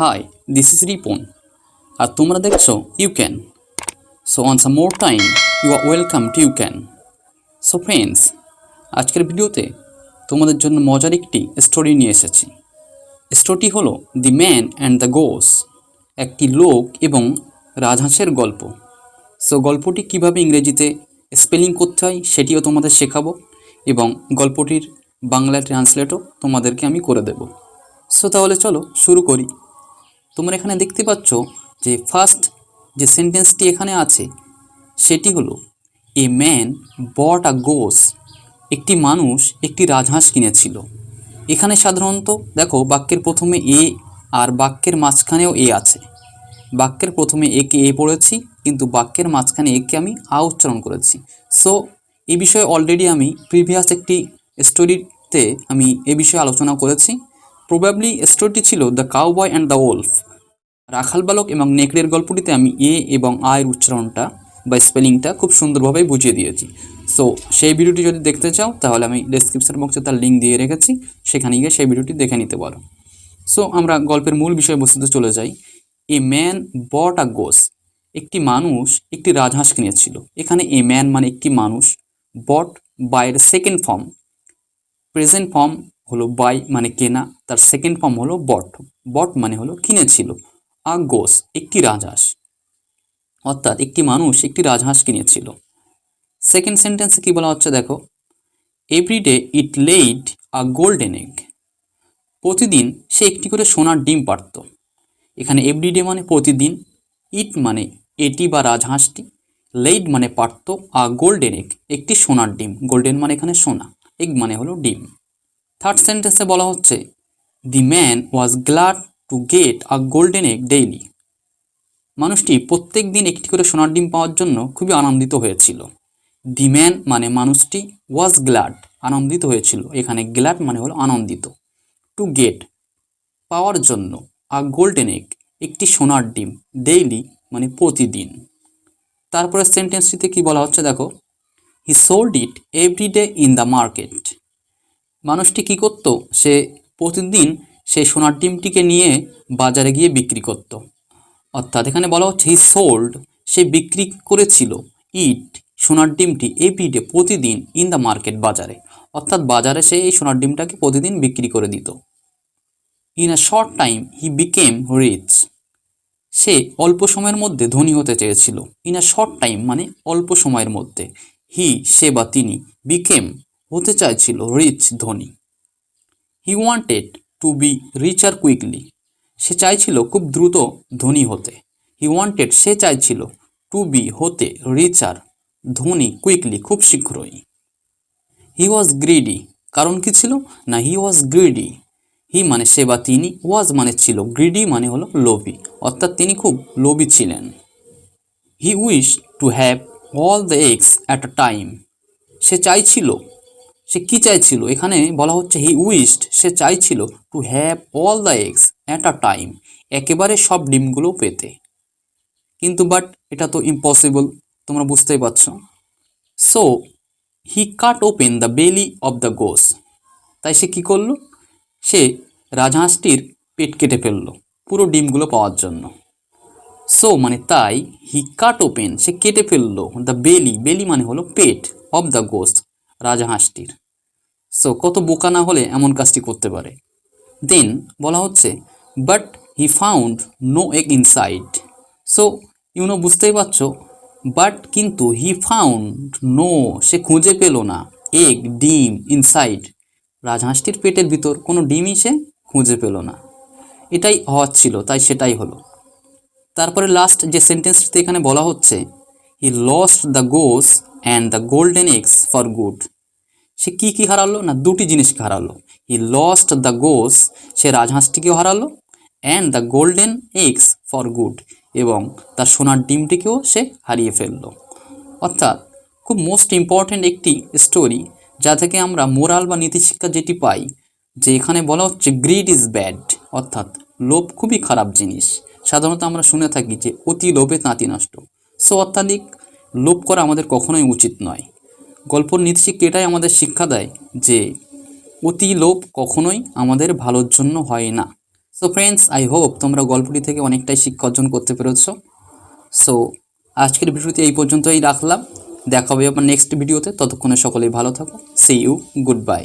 High this is Ripon আর তোমরা দেখছ you can so on some more time you are welcome to you can so friends আজকের ভিডিওতে তোমাদের জন্য মজার একটি স্টোরি নিয়ে এসেছি। স্টোরিটি হলো the man and the goose একটি লোক এবং রাজহাঁসের গল্প। সো গল্পটি কীভাবে ইংরেজিতে স্পেলিং করতে হয় সেটিও তোমাদের শেখাবো এবং গল্পটির বাংলা ট্রান্সলেটও তোমাদেরকে আমি করে দেব। সো তাহলে চলো শুরু করি। তোমরা এখানে দেখতে পাচ্ছ যে ফার্স্ট যে সেন্টেন্সটি এখানে আছে সেটি হলো এ ম্যান বট আ গোস একটি মানুষ একটি রাজহাঁস কিনেছিল। এখানে সাধারণত, দেখো, বাক্যের প্রথমে এ আর বাক্যের মাঝখানেও এ আছে। বাক্যের প্রথমে একে এ পড়েছি, কিন্তু বাক্যের মাঝখানে একে আমি আ উচ্চারণ করেছি। সো এই বিষয়ে অলরেডি আমি প্রিভিয়াস একটি স্টোরিতে আমি এ বিষয়ে আলোচনা করেছি। প্রবাবলি স্টোরিটি ছিল the cowboy and the wolf রাখাল বালক এবং নেকড়ের গল্পটিতে আমি এ এবং আয়ের উচ্চারণটা বা স্পেলিংটা খুব সুন্দরভাবে বুঝিয়ে দিয়েছি। সো সেই ভিডিওটি যদি দেখতে চাও, তাহলে আমি ডেসক্রিপশন বক্সে তার লিঙ্ক দিয়ে রেখেছি। সেখানে গিয়ে সেই ভিডিওটি দেখে নিতে পারো। সো আমরা গল্পের মূল বিষয়বস্তুতে চলে যাই। এ ম্যান বট আ গোস একটি মানুষ একটি রাজহাঁস কিনেছিল। এখানে এ ম্যান মানে একটি মানুষ বট বাইয়ের সেকেন্ড ফর্ম প্রেজেন্ট ফর্ম হলো বাই মানে কেনা, তার সেকেন্ড ফর্ম হলো বট বট মানে হলো কিনেছিল। আ গোস একটি রাজহাঁস। অর্থাৎ একটি মানুষ একটি রাজহাঁস কিনেছিল সেকেন্ড সেন্টেন্সে কি বলা হচ্ছে দেখো? Every day it laid a golden egg প্রতিদিন সে একটি করে সোনার ডিম পারত এখানে এভরিডে মানে প্রতিদিন ইট মানে এটি বা রাজহাঁসটি লেইড মানে পারত আ গোল্ডেন এগ একটি সোনার ডিম। গোল্ডেন মানে এখানে সোনা এগ মানে হলো ডিম। থার্ড সেন্টেন্সে বলা হচ্ছে the man was glad to get a golden egg daily মানুষটি প্রত্যেক দিন একটি করে সোনার ডিম পাওয়ার জন্য খুবই আনন্দিত হয়েছিল। দি ম্যান মানে মানুষটি ওয়াজ গ্ল্যাড আনন্দিত হয়েছিল। এখানে গ্ল্যাড মানে হলো আনন্দিত। টু গেট পাওয়ার জন্য আ গোল্ডেন এগ একটি সোনার ডিম ডেইলি মানে প্রতিদিন। তারপরে সেন্টেন্সটিতে কি বলা হচ্ছে দেখো? He sold it every day in the market মানুষটি কি করত? সে প্রতিদিন সেই সোনার ডিমটিকে নিয়ে বাজারে গিয়ে বিক্রি করত। অর্থাৎ এখানে বলা হচ্ছে হি সোল্ড সে বিক্রি করেছিল ইট সোনার ডিমটি এভরিডে প্রতিদিন ইন দ্য মার্কেট বাজারে। অর্থাৎ বাজারে সে এই সোনার ডিমটাকে প্রতিদিন বিক্রি করে দিত। In a short time he became rich সে অল্প সময়ের মধ্যে ধনী হতে চেয়েছিল। ইন আ শর্ট টাইম মানে অল্প সময়ের মধ্যে। হি সে বা তিনি বিকেম হতে চাইছিল রিচ ধনী। He wanted to be richer quickly সে চাইছিল খুব দ্রুত ধনী হতে। হি ওয়ান্টেড সে চাইছিল টু বি হতে রিচার ধনী কুইকলি খুব শীঘ্রই। হি ওয়াজ গ্রিডি কারণ কি ছিল? না হি ওয়াজ গ্রিডি হি মানে সে বা তিনি ওয়াজ মানে ছিল। গ্রিডি মানে হলো লোভী। অর্থাৎ তিনি খুব লোভী ছিলেন। He wish to have all the eggs at a time সে চাইছিল সে কি চাইছিল? এখানে বলা হচ্ছে হি উইস্ট সে চাইছিল to have all the eggs at a time একেবারে সব ডিমগুলো পেতে। কিন্তু বাট এটা তো ইম্পসিবল তোমরা বুঝতেই পারছ। So he cut open the belly of the goose তাই সে কি করল? সে রাজহাঁসটির পেট কেটে ফেলল, পুরো ডিমগুলো পাওয়ার জন্য। সো মানে তাই হি কাট ওপেন সে কেটে ফেলল দ্য বেলি বেলি মানে হলো পেট অফ দ্য গোস রাজহাঁসটির। সো কত বোকা না হলে এমন কাজটি করতে পারে। দেন বলা হচ্ছে but he found no egg inside so you know বুঝতেই পারছ বাট কিন্তু হি ফাউন্ড নো সে খুঁজে পেল না এগ ডিম ইনসাইড রাজহাঁসটির পেটের ভিতর কোনো ডিমই সে খুঁজে পেল না। এটাই হওয়ার ছিল, তাই সেটাই হলো। তারপরে লাস্ট যে সেন্টেন্সটিতে এখানে বলা হচ্ছে he lost the goose and the golden eggs for good সে কি কি হারালো? না, দুটি জিনিসকে হারালো। হি লস্ট দ্য গোস সে রাজহাঁসটিকেও হারালো and the golden eggs for good এবং তার সোনার ডিমটিকেও সে হারিয়ে ফেলল। অর্থাৎ, খুব মোস্ট ইম্পর্ট্যান্ট একটি স্টোরি যা থেকে আমরা মোরাল বা নীতিশিক্ষা যেটি পাই, যে এখানে বলা হচ্ছে গ্রিড ইজ ব্যাড অর্থাৎ, লোভ খুবই খারাপ জিনিস। সাধারণত আমরা শুনে থাকি যে অতি লোভে তাঁতি নষ্ট। সো অত্যাধিক লোভ করা আমাদের কখনোই উচিত নয়। গল্পর নীতিশিক্ষা এটাই আমাদের শিক্ষা দেয় যে অতি লোভ কখনোই আমাদের ভালোর জন্য হয় না। সো ফ্রেন্ডস আই হোপ তোমরা গল্পটি থেকে অনেকটাই শিক্ষা অর্জন করতে পেরেছ। সো আজকের ভিডিওতে এই পর্যন্তই রাখলাম। দেখা হবে আবার নেক্সট ভিডিওতে ততক্ষণে সকলেই ভালো থাকো। C you good bye